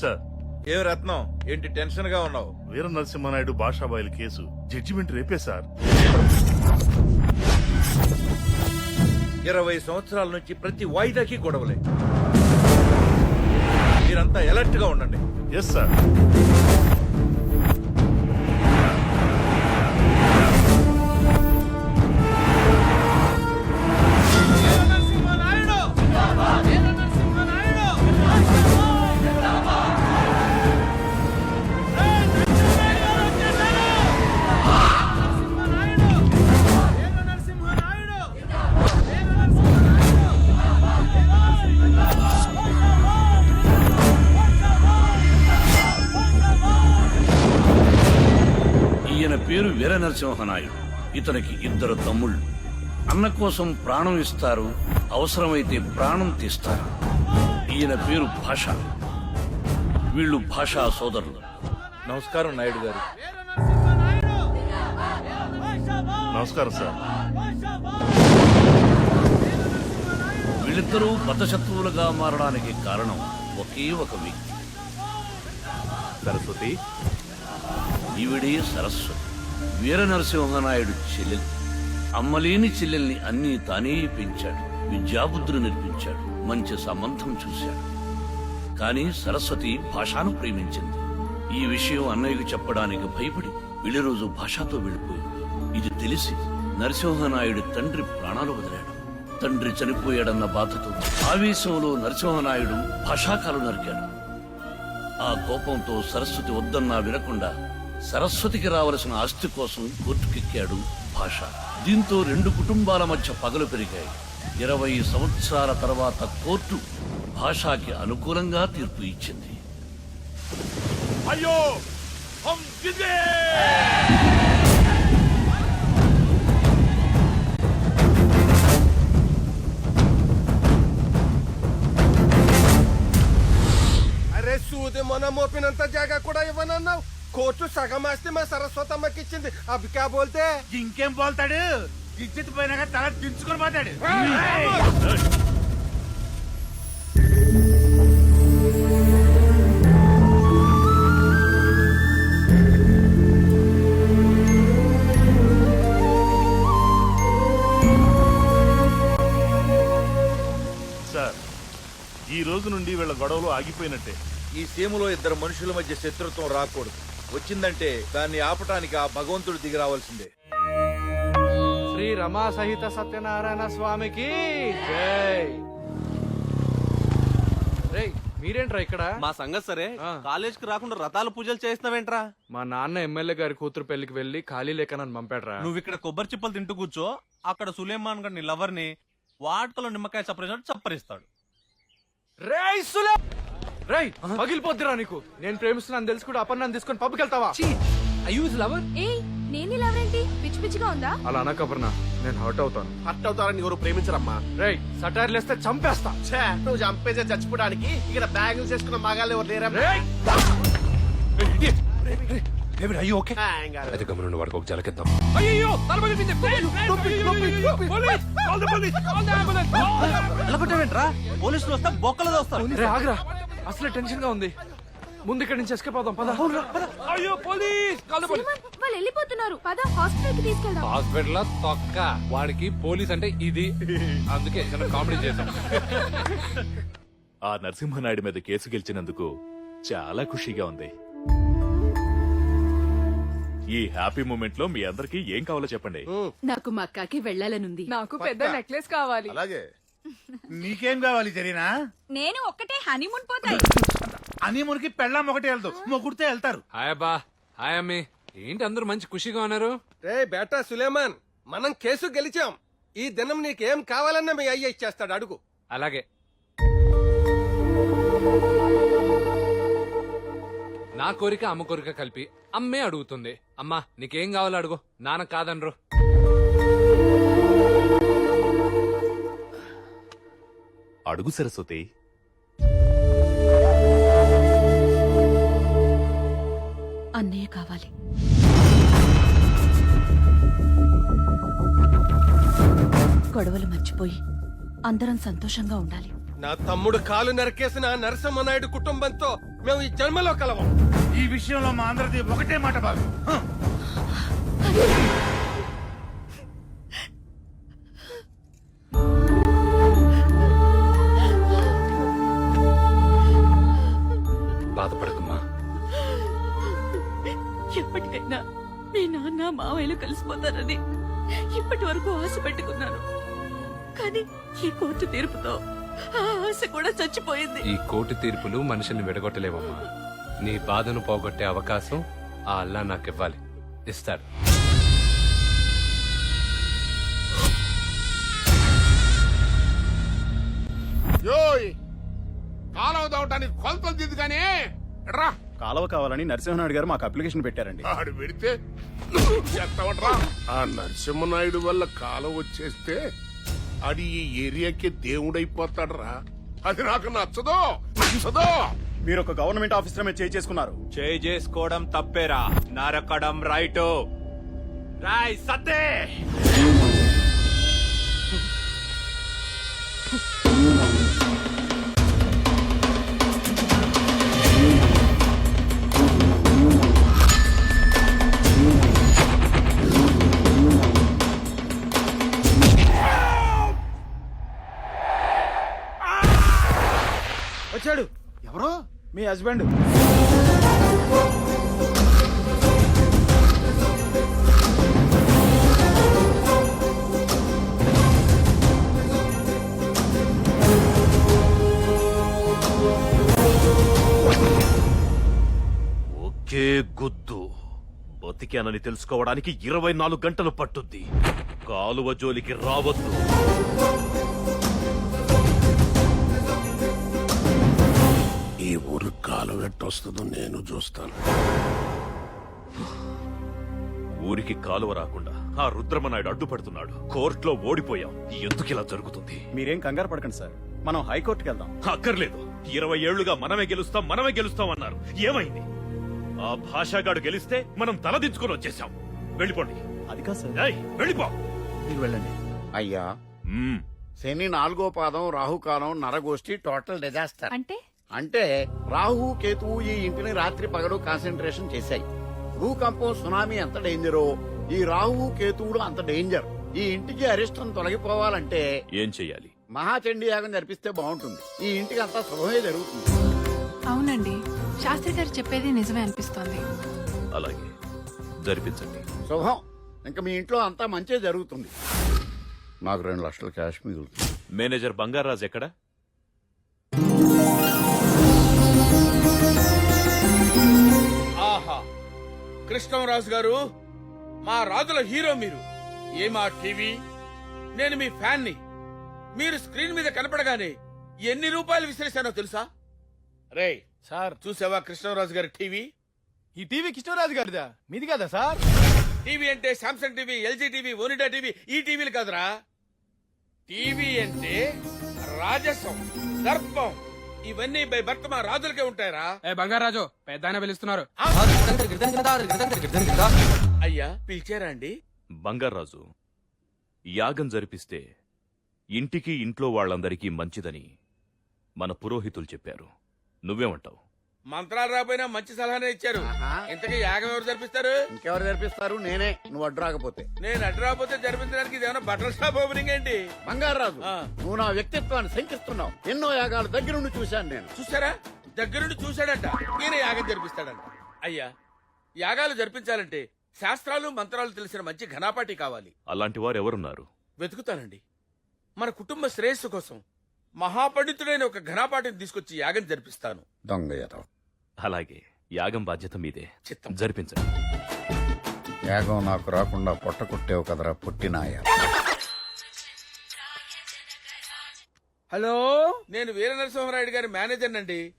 Sir. ఏ రత్నం? ఏంటి టెన్షన్గా ఉన్నావు? వీర నరసింహనాయుడు భాషాబాయిల కేసు జడ్జిమెంట్ రేపే సార్. ఇరవై సంవత్సరాల నుంచి ప్రతి వాయిదాకి గొడవలే. మీరంతా అలర్ట్గా ఉండండి. ఎస్ సార్ వీర నరసింహనాయుడు ఇతనికి ఇద్దరు తమ్ముళ్ళు. అన్న కోసం ప్రాణం ఇస్తారు అవసరమైతే ప్రాణం తీస్తారు. ఈయన పేరు భాష. వీళ్ళు భాషా సోదరులు. నమస్కారం నాయుడు గారు. నమస్కారం సార్. వీళ్ళిద్దరూ బతశత్రువులుగా మారడానికి కారణం ఒకే ఒక వ్యక్తి. సరస్వతి. ఈవిడే సరస్వతి. వీర నరసింహనాయుడు చెల్లెలు. అమ్మలేని చెల్లెల్ని అన్నీ తానే పెంచాడు. విద్యాబుద్ధులు నేర్పించాడు. మంచి సంబంధం చూశాడు. కానీ సరస్వతి భాషను ప్రేమించింది. ఈ విషయం అన్నయ్యకు చెప్పడానికి భయపడి వీళ్ళ రోజు భాషతో వెళ్ళిపోయింది. ఇది తెలిసి నరసింహనాయుడు తండ్రి ప్రాణాలు వదిలాడు. తండ్రి చనిపోయాడన్న బాధతో ఆవేశంలో నరసింహనాయుడు భాషాకాలు నరికాడు. ఆ కోపంతో సరస్వతి వద్దన్నా వినకుండా సరస్వతికి రావలసిన ఆస్తి కోసం కోర్టుకెక్కాడు భాష. దీంతో రెండు కుటుంబాల మధ్య పగలు పెరిగాయి. ఇరవై సంవత్సరాల తర్వాత కోర్టు భాషాకి అనుకూలంగా తీర్పు ఇచ్చింది. అయ్యో! అరే సూది మొన మోపినంత జాగా కూడా ఇవ్వనన్నావు. కోర్టు సగం ఆస్తి మా సరస్వతమ్మకి ఇచ్చింది. అవి క్యా బోల్తే? ఇంకేం పోల్తాడు ఇజ్జత్ పోయినాక తల దించుకొని పోతాడు. సార్ ఈ రోజు నుండి వీళ్ళ గొడవలు ఆగిపోయినట్టే. ఈ సీమలో ఇద్దరు మనుషుల మధ్య శత్రుత్వం రాకూడదు. వచ్చిందంటే దాన్ని ఆపటానికి ఆ భగవంతుడు దిగి రావాల్సిందే. శ్రీ రమా సహిత సత్యనారాయణ స్వామికి జై. రేయ్ మీరేంట్రా ఇక్కడ? మా సంగతి సరే. కాలేజ్కి రాకుండా రథాలు పూజలు చేస్తున్నావేంట్రా మా నాన్న ఎమ్మెల్యే గారి కూతురు పెళ్ళికి వెళ్ళి ఖాళీ లేక నన్ను పంపాడ్రా. నువ్వు ఇక్కడ కొబ్బరి చిప్పలు తింటూ కూర్చో అక్కడ సులేమాన్ గారి లవర్ని వాటికలో నిమ్మకాయ చప్పరిసినట్టు చప్పరిస్తాడు. రేయ్ సులే రేయ్ పగిలిపోద్దిరా నీకు నేను ప్రేమిస్తున్నాను తెలుసు కూడా అపర్ణాన్ని తీసుకొని పబ్కి వెళ్తావా లవర్ ఏయ్ నేను ఎవరేంటి పిచ్చి పిచ్చిగా ఉందా అలా అనకపర్ణ నేను హర్ట్ అవుతాను హట్ అవుతారని ఎవరు ప్రేమించరమ్మా రేయ్ సటార్లు వేస్తే చంపేస్తా ఛే, నువ్వు చంపేసే చచ్చిపోవడానికి ఇక్కడ బ్యాగులు చేసుకున్న మగాళ్ళు ఎవరు లేరా రేయ్ అయ్యో ఓకే ఆ, ఏం కాదు. అయితే గమనండి వాడికి ఒక జలకిద్దాం అయ్యో తల పగిలిపోయింది. Police, police, police, call the police, call the ambulance. ఎలా కొట్టావేంట్రా పోలీసులు వస్తే బొక్కలు వస్తారు రే ఆగ్రా అసలే టెన్షన్గా ఉంది. ముందు ఇక్కడి నుంచి ఎస్కేప్ అవుదాం పద. అయ్యో పోలీస్! వాళ్ళు వెళ్ళిపోతున్నారు. పద హాస్పిటల్కి తీసుకెళ్దాం. హాస్పిటల్ తొక్క. వాడికి పోలీస్ అంటే ఇది. అందుకే చిన్న కామెడీ చేశాం ఆ నరసింహనాయుడు మీద కేసు గెలిచినందుకు చాలా ఖుషీగా ఉంది. ఈ హ్యాపీ మూమెంట్లో మీ అందరికి ఏం కావాలో చెప్పండి. నాకు మక్కాకి వెళ్ళాలనుంది. నాకు పెద్ద నెక్లెస్ కావాలి. అలాగే. నీకేం కావాలి జరినా నేను ఒక్కటే హనీమూన్ పోతాయి అని మురికి పెళ్ళాం ఒకటే వెళ్తావు మొగుడితే వెళ్తారు. హాయ్ అబ్బా. హాయ్ అమ్మి. ఏంటి అందరూ మంచి ఖుషిగా ఉన్నారు? రే బేటా సులేమాన్ మనం కేసు గెలిచాం. ఈ దినం నీకేం కావాలన్నా మీ అయ్య ఇచ్చేస్తాడు. అడుగు. అలాగే. నా కోరిక అమ్మ కోరిక కలిపి అమ్మే అడుగుతుంది. అమ్మా నీకేం కావాలో అడుగు. నాన్న కాదనరు. అడుగు సరస్వతి. అన్నయ్య కావాలి. గొడవలు మర్చిపోయి అందరం సంతోషంగా ఉండాలి. నా తమ్ముడు కాలు నరికేసిన ఆ నరసింహనాయుడు కుటుంబంతో మేము ఈ జన్మలో కలవం. ఈ విషయంలో మా అందరిది ఒకటే మాట బాబు. ఎప్పటికైనా మీ నాన్న మావయ్యలు కలిసిపోతారని ఇప్పటి వరకు ఆశ పెట్టుకున్నాను. కానీ ఈ కోర్టు తీర్పుతో ఆ ఆశ కూడా చచ్చిపోయింది. ఈ కోర్టు తీర్పులు మనుషుల్ని విడగొట్టలేవమ్మా. నీ బాధను పోగొట్టే అవకాశం ఆ అల్లా నాకివ్వాలి. ఇస్తాడు. యోయ్ కాలువ దవటానికి కొలతలు దిద్దు కానీ రా. కాలువ కావాలని నరసింహనాయుడు గారు మాకు అప్లికేషన్ పెట్టారండి. ఆడు పెడితే నువ్వు చేస్తావట్రా ఆ నరసింహనాయుడు వల్ల కాలం వచ్చేస్తే అది ఈ ఏరియాకి దేవుడైపోతాడరా. అది నాకు నచ్చదు నచ్చదు. మీరు ఒక గవర్నమెంట్ ఆఫీసర్ మీద చేయి చేసుకున్నారు. చేయి చేసుకోవడం తప్పేరా. నరకడం రైటు. రాయ్ సత్తే! హస్బెండ్. ఒకే గుద్దు. బతికానని తెలుసుకోవడానికి ఇరవై నాలుగు గంటలు పట్టుద్ది. కాలువ జోలికి రావద్దు. ఊరు కాలం ఎట్టొస్తుందో నేను చూస్తాను. ఊరికి కాలువ రాకుండా ఆ రుద్రమనాయుడు అడ్డుపడుతున్నాడు. కోర్టులో ఓడిపోయాం. ఎందుకు ఇలా జరుగుతుంది? మీరేం కంగారు పడకండి సార్. మనం హైకోర్టుకి వెళ్దాం. అక్కర్లేదు. ఇరవై ఏళ్ళుగా మనమే గెలుస్తాం మనమే గెలుస్తాం అన్నారు. ఏమైంది? ఆ భాషాగాడు గెలిస్తే మనం తలదించుకొని వచ్చేసాం వెళ్ళిపోండి. అది కాదు సార్. ఏయ్, వెళ్ళిపో. మీరు వెళ్ళండి. అయ్యా మ్మ్. శని నాలుగో పాదం రాహుకాలం నరగోష్ఠి టోటల్ డిజాస్టర్. అంటే? అంటే రాహు కేతువు ఈ ఇంటిని రాత్రి పగలు కాన్సన్ట్రేషన్ చేశాయి. భూకంపం సునామీ ఎంత డేంజరో ఈ రాహు కేతువులు అంత డేంజర్. ఈ ఇంటికి అరిష్టం తొలగిపోవాలంటే ఏం చెయ్యాలి? మహాచండీ యాగం జరిపిస్తే బాగుంటుంది. ఈ ఇంటికి అంతా శుభమే జరుగుతుంది. అవునండి. శాస్త్రి గారు చెప్పేది నిజమే అనిపిస్తోంది. అలాగే. జరిపించండి. శుభం. ఇంకా మీ ఇంట్లో అంతా మంచి జరుగుతుంది. నాకు రెండు లక్షల క్యాష్ మిగులుతుంది. మేనేజర్ బంగారాజ్ ఎక్కడ? కృష్ణరాజు గారు మా రాజుల హీరో మీరు. ఏ మా టీవీ? నేను మీ ఫ్యాన్ని మీరు స్క్రీన్ మీద కనపడగానే ఎన్ని రూపాయలు విసిరేశానో తెలుసా? రే సార్. చూసావా కృష్ణరాజు గారి టీవీ? ఈ టీవీ కృష్ణరాజు గారిదా? మీది కదా సార్? టీవీ అంటే Samsung TV LG TV Onida TV ఈ టీవీలు కాదురా. టీవీ అంటే రాజసం దర్పం. ఇవన్నీ బై భర్త మా రాజులకే ఉంటాయరా ఏ బంగారాజు పెద్ద పిలుస్తున్నారు? అయ్యా పిలిచారా అండి బంగారాజు యాగం జరిపిస్తే ఇంటికి ఇంట్లో వాళ్ళందరికీ మంచిదని మన పురోహితులు చెప్పారు నువ్వేమంటావు మంత్రాలు రాపోయినా మంచి సలహానే ఇచ్చారు. ఇంతకీ యాగం ఎవరు జరిపిస్తారు? ఇంకెవరు జరిపిస్తారు? నేనే. నువ్వు అడ్డు రాకపోతే. నేను అడ్డు రాకపోతే జరిపించడానికి ఇదేమన్నా బట్టల షాప్ ఓపెనింగ్ ఏంటి? బంగారాజు. నువ్వు నా వ్యక్తిత్వాన్ని శంకిస్తున్నావు. ఎన్నో యాగాలు దగ్గర నుండి చూశాను నేను. చూసారా దగ్గరుండి చూశాడంట. ఈయన యాగం జరిపిస్తాడంట. అయ్యా యాగాలు జరిపించాలంటే శాస్త్రాలు మంత్రాలు తెలిసిన మంచి ఘనాపాటి కావాలి. అలాంటి వారు ఎవరున్నారు? వెతుకుతానండి. మన కుటుంబ శ్రేయస్సు కోసం మహాపండితుడైన ఒక ఘనాపాటిని తీసుకొచ్చి యాగం జరిపిస్తాను. దొంగ. అలాగే. యాగం బాధ్యత మీదే. చిత్తం. జరిపించండి. యాగం నాకు రాకుండా పొట్ట కొట్టేవు కదరా పుట్టినాయ. హలో నేను వీర నరసింహరాయుడు గారి మేనేజర్ నండి